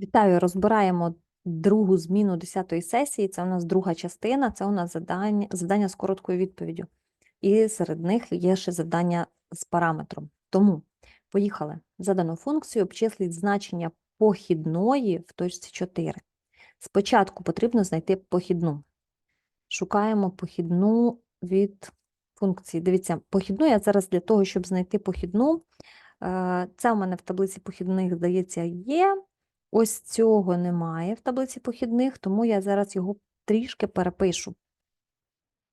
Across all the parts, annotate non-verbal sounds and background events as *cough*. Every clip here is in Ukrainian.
Вітаю, розбираємо другу зміну 10-ї сесії. Це у нас друга частина, це у нас завдання, завдання з короткою відповіддю. І серед них є ще завдання з параметром. Тому поїхали. Задану функцію обчисліть значення похідної в точці 4. Спочатку потрібно знайти похідну. Шукаємо похідну від функції. Дивіться, похідну я зараз для того, щоб знайти похідну. е, Це у мене в таблиці похідних, здається, є. Ось цього немає в таблиці похідних, тому я зараз його трішки перепишу.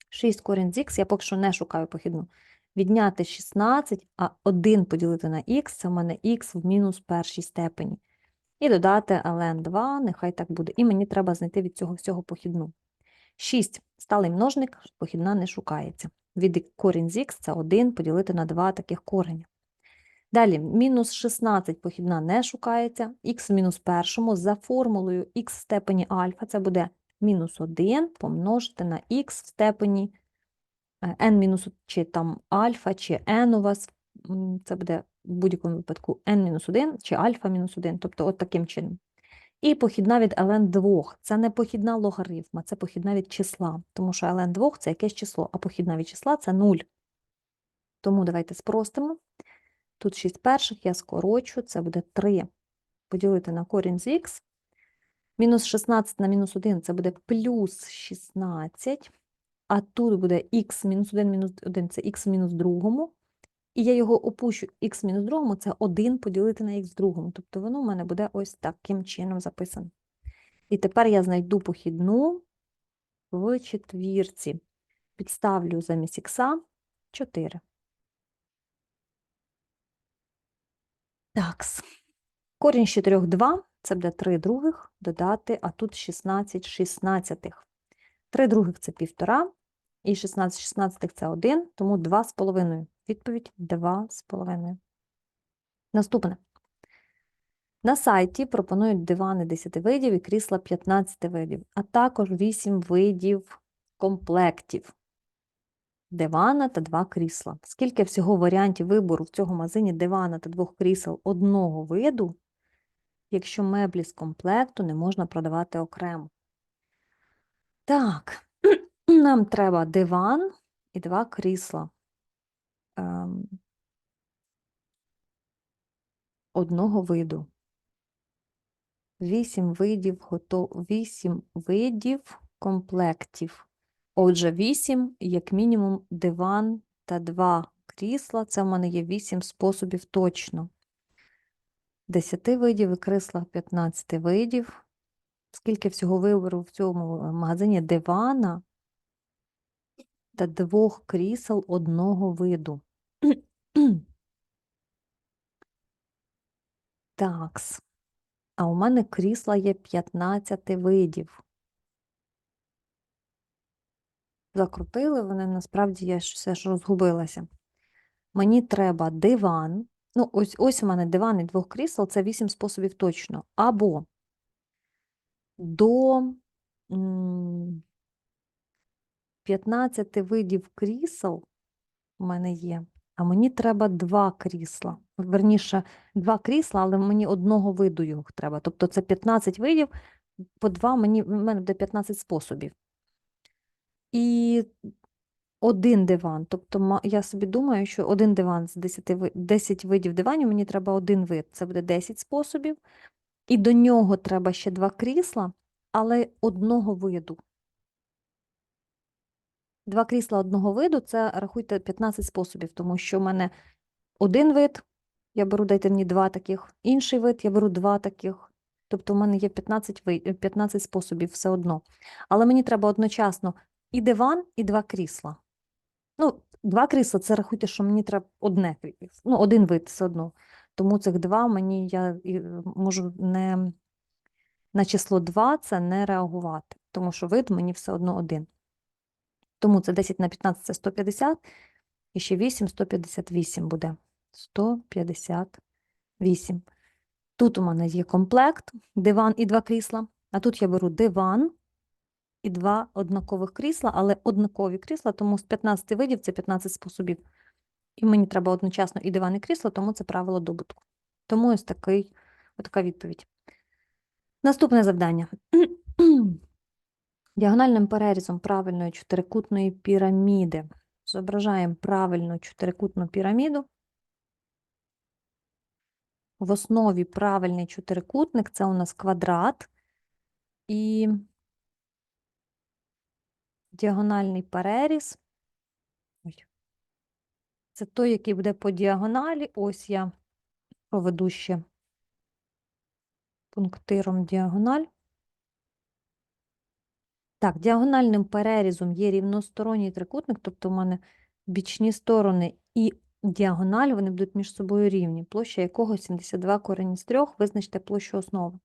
6 корінь з х, я поки що не шукаю похідну. Відняти 16, а 1 поділити на х, це в мене х в мінус першій степені. І додати ln 2, нехай так буде. І мені треба знайти від цього всього похідну. 6. Сталий множник, похідна не шукається. Від корінь з х це 1 поділити на 2 таких кореня. Далі, мінус 16 похідна не шукається, х в мінус першому за формулою х в степені альфа, це буде мінус 1 помножити на х в степені е, n мінус чи там альфа, чи n у вас, це буде в будь-якому випадку n мінус 1 чи альфа мінус 1, тобто от таким чином. І похідна від ln 2. Це не похідна логарифма, це похідна від числа, тому що ln 2 це якесь число, а похідна від числа це 0. Тому давайте спростимо. Тут 6 перших я скорочу, це буде 3 поділити на корінь з х. Мінус 16 на мінус 1 це буде плюс 16. А тут буде х мінус 1 мінус 1 це х мінус другому. І я його опущу х мінус другому, це 1 поділити на х другому. Тобто воно в мене буде ось таким чином записано. І тепер я знайду похідну в четвірці. Підставлю замість х 4. Такс. Корінь з 4 – 2, це буде 3 других, додати, а тут 16 шістнадцятих. 3 других – це 1,5, і 16 шістнадцятих – це 1, тому 2,5. Відповідь – 2,5. Наступне. На сайті пропонують дивани 10 видів і крісла 15 видів, а також 8 видів комплектів дивана та два крісла. Скільки всього варіантів вибору в цьому магазині дивана та двох крісел одного виду, якщо меблі з комплекту не можна продавати окремо? Так, *clears throat* нам треба диван і два крісла. Ем, одного виду. Вісім видів готов... Вісім видів комплектів. Отже, 8, як мінімум, диван та 2 крісла. Це в мене є 8 способів точно. 10 видів і крісла 15 видів. Скільки всього вибору в цьому магазині дивана та двох крісел одного виду. *clears throat* Такс. А у мене крісла є 15 видів. Закрутили, вони насправді я все ж розгубилася. Мені треба диван. Ну, ось ось у мене диван і двох крісел це 8 способів точно. Або до 15 видів крісел у мене є, а мені треба два крісла. Верніше, два крісла, але мені одного виду їх треба. Тобто це 15 видів, по два мені, в мене буде 15 способів. І один диван. Тобто я собі думаю, що один диван з 10, 10 видів диванів, мені треба один вид. Це буде 10 способів. І до нього треба ще два крісла, але одного виду. Два крісла одного виду це рахуйте 15 способів, тому що в мене один вид, я беру, дайте мені два таких, інший вид, я беру два таких. Тобто в мене є 15, 15 способів все одно. Але мені треба одночасно і диван, і два крісла. Ну, два крісла це рахуйте, що мені треба одне крісло. Ну, один вид все одно. Тому цих два мені я е, можу не на число 2 це не реагувати, тому що вид мені все одно один. Тому це 10 на 15 це 150, і ще 8 158 буде. 158. Тут у мене є комплект, диван і два крісла. А тут я беру диван і два однакових крісла, але однакові крісла, тому з 15 видів це 15 способів. І мені треба одночасно і диван, і крісло, тому це правило добутку. Тому ось такий, така відповідь. Наступне завдання. *clears throat* Діагональним перерізом правильної чотирикутної піраміди. Зображаємо правильну чотирикутну піраміду. В основі правильний чотирикутник це у нас квадрат і діагональний переріз. Це той, який буде по діагоналі. Ось я проведу ще пунктиром діагональ. Так, діагональним перерізом є рівносторонній трикутник, тобто в мене бічні сторони і діагональ, вони будуть між собою рівні, площа якого 72 корені з 3, визначте площу основи.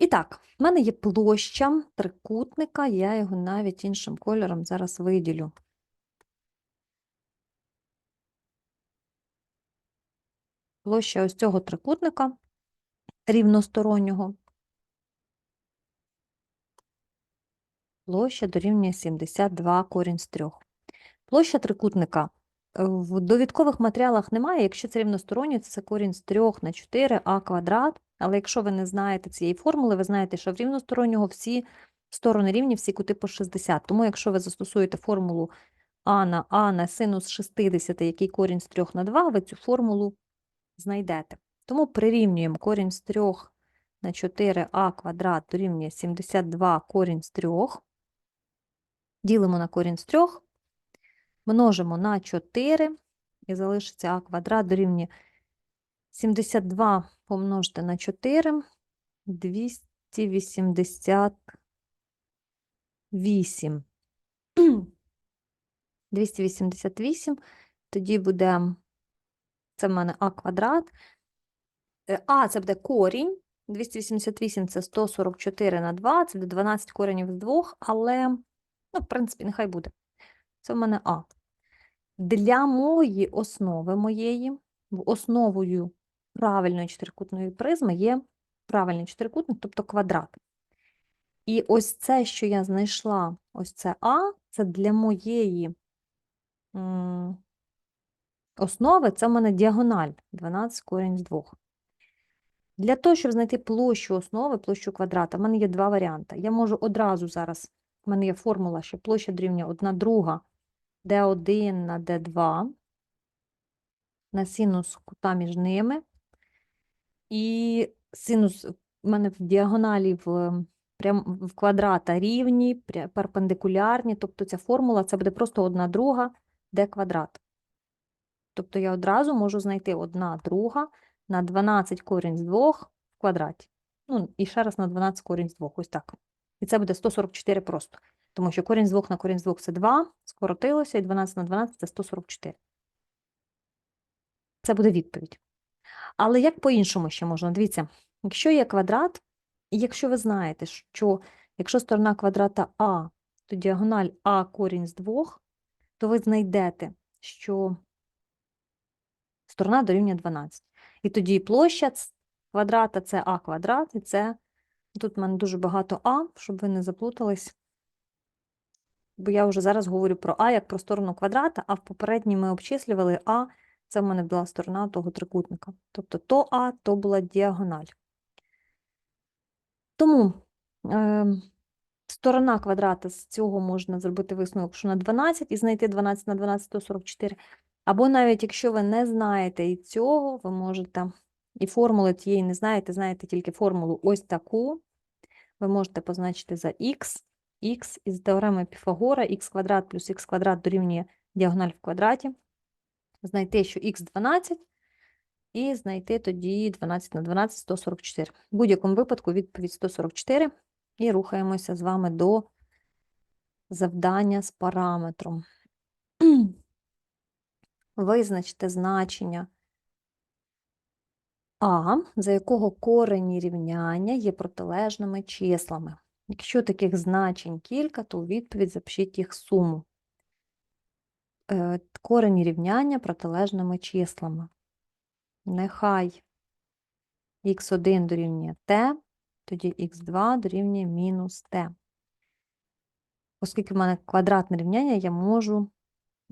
І так, в мене є площа трикутника, я його навіть іншим кольором зараз виділю. Площа ось цього трикутника рівностороннього. Площа дорівнює 72 корінь з 3. Площа трикутника в довідкових матеріалах немає. Якщо це рівностороннє, то це корінь з 3 на 4 а квадрат. Але якщо ви не знаєте цієї формули, ви знаєте, що в рівностороннього всі сторони рівні, всі кути по 60. Тому якщо ви застосуєте формулу а на а на синус 60, який корінь з 3 на 2, ви цю формулу знайдете. Тому прирівнюємо корінь з 3 на 4а квадрат дорівнює 72 корінь з 3. Ділимо на корінь з 3, множимо на 4 і залишиться а квадрат дорівнює 72 помножити на 4, 288. 288, тоді буде, це в мене а квадрат. Е, А це буде корінь. 288 це 144 на 2, це буде 12 коренів з 2, але, ну, в принципі, нехай буде. Це в мене А. Для моєї основи моєї, основою правильної чотирикутної призми є правильний чотирикутник, тобто квадрат. І ось це, що я знайшла, ось це А, це для моєї основи, це в мене діагональ 12 корінь з 2. Для того, щоб знайти площу основи, площу квадрата, в мене є два варіанти. Я можу одразу зараз, в мене є формула, що площа дорівнює 1 друга d1 на d2 на синус кута між ними. І синус в мене в діагоналі в, прям в квадрата рівні, перпендикулярні, тобто ця формула це буде просто 1 друга d квадрат. Тобто я одразу можу знайти 1 друга на 12 корінь з 2 в квадраті. Ну, і ще раз на 12 корінь з 2, ось так. І це буде 144 просто. Тому що корінь з 2 на корінь з 2 це 2, скоротилося, і 12 на 12 це 144. Це буде відповідь. Але як по-іншому ще можна? Дивіться, якщо є квадрат, і якщо ви знаєте, що якщо сторона квадрата А, то діагональ А корінь з 2, то ви знайдете, що сторона дорівнює 12. І тоді площа квадрата це А квадрат, і це тут в мене дуже багато А, щоб ви не заплутались. Бо я вже зараз говорю про А як про сторону квадрата, а в попередній ми обчислювали А, це в мене була сторона того трикутника. Тобто то А, то була діагональ. Тому е, сторона квадрата з цього можна зробити висновок, що на 12 і знайти 12 на 12 144. Або навіть якщо ви не знаєте і цього, ви можете, і формули тієї не знаєте, знаєте тільки формулу ось таку, ви можете позначити за х, х із теореми Піфагора, х квадрат плюс х квадрат дорівнює діагональ в квадраті, знайти, що х 12, і знайти тоді 12 на 12 144. В будь-якому випадку відповідь 144, і рухаємося з вами до завдання з параметром. *clears throat* Визначте значення а, за якого корені рівняння є протилежними числами. Якщо таких значень кілька, то у відповідь запишіть їх суму. Е, Корені рівняння протилежними числами. Нехай х1 дорівнює t, тоді х2 дорівнює мінус t. Оскільки в мене квадратне рівняння, я можу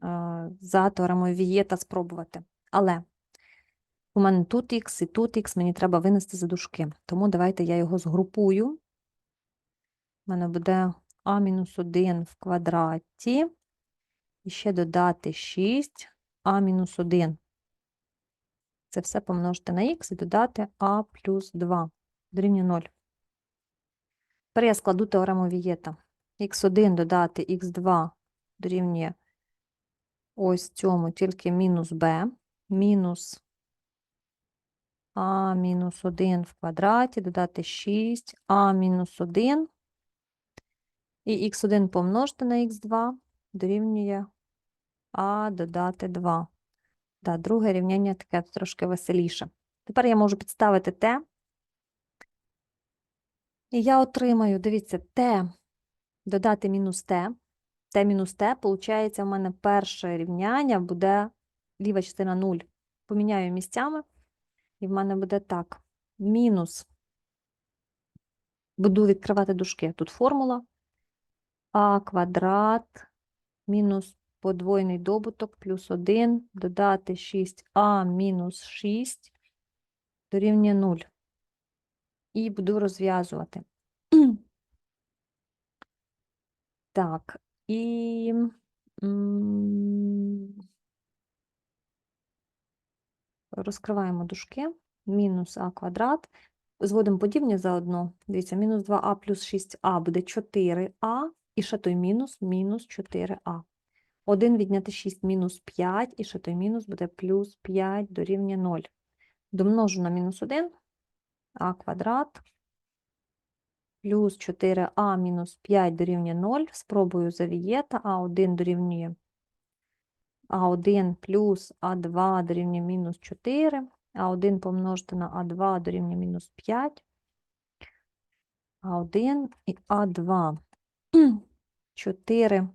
е, за теоремою Вієта спробувати. Але У мене тут х і тут х, мені треба винести за дужки. Тому давайте я його згрупую. У мене буде а мінус 1 в квадраті. І ще додати 6 а мінус 1. Це все помножити на х і додати а плюс 2 дорівнює 0. Тепер я складу теорему Вієта. х1 додати х2 дорівнює ось цьому тільки мінус b, мінус а мінус 1 в квадраті, додати 6, а мінус 1. І х1 помножити на х2 дорівнює а додати 2. Да, друге рівняння таке трошки веселіше. Тепер я можу підставити t. І я отримаю, дивіться, t додати мінус t. t мінус t, виходить, у мене перше рівняння буде ліва частина 0. Поміняю місцями, і в мене буде так. Мінус. Буду відкривати дужки. Тут формула а квадрат мінус подвойний добуток плюс 1 додати 6а мінус 6 дорівнює 0. І буду розв'язувати. *clears throat* Так, і розкриваємо дужки. Мінус а квадрат. Зводимо подібні заодно. Дивіться, мінус 2а плюс 6а буде 4а, і ще той мінус, мінус 4а. 1 відняти 6 мінус 5, і ще той мінус буде плюс 5 дорівнює 0. Домножу на мінус 1, а квадрат плюс 4а мінус 5 дорівнює 0. Спробую за Вієта, а1 дорівнює а1 плюс а2 дорівнює мінус 4, а1 помножити на а2 дорівнює мінус 5, а1 і а2. 4,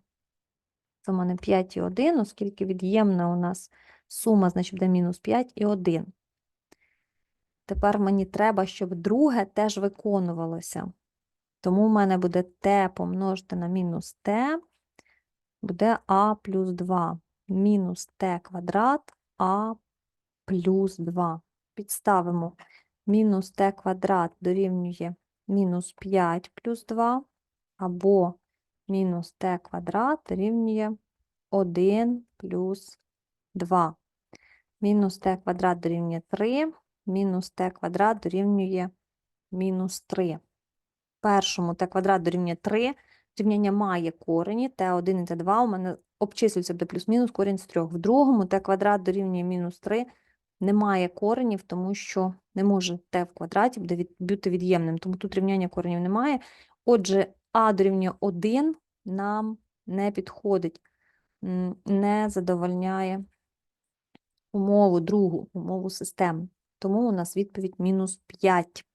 це в мене 5 і 1, оскільки від'ємна у нас сума, значить буде мінус 5 і 1. Тепер мені треба, щоб друге теж виконувалося. Тому в мене буде t помножити на мінус t, буде а плюс 2. Мінус t квадрат, а плюс 2. Підставимо мінус t квадрат дорівнює мінус 5 плюс 2, або мінус t квадрат дорівнює 1 плюс 2. Мінус t квадрат дорівнює 3, мінус t квадрат дорівнює мінус 3. Першому t квадрат дорівнює 3, рівняння має корені, t1 і t2 у мене обчислюється буде плюс-мінус корінь з 3. В другому t квадрат дорівнює мінус 3, немає коренів, тому що не може t в квадраті бути від'ємним, тому тут рівняння коренів немає. Отже, а дорівнює 1 нам не підходить, не задовольняє умову, другу умову системи. Тому у нас відповідь мінус 5.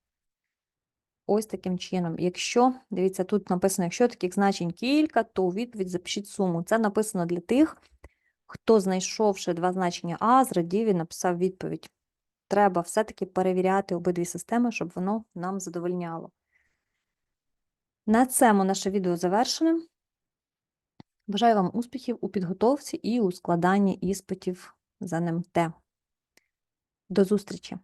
Ось таким чином. Якщо, дивіться, тут написано, якщо таких значень кілька, то відповідь запишіть суму. Це написано для тих, хто, знайшовши два значення А, зрадів і написав відповідь. Треба все-таки перевіряти обидві системи, щоб воно нам задовольняло. На цьому наше відео завершене. Бажаю вам успіхів у підготовці і у складанні іспитів за НМТ. До зустрічі!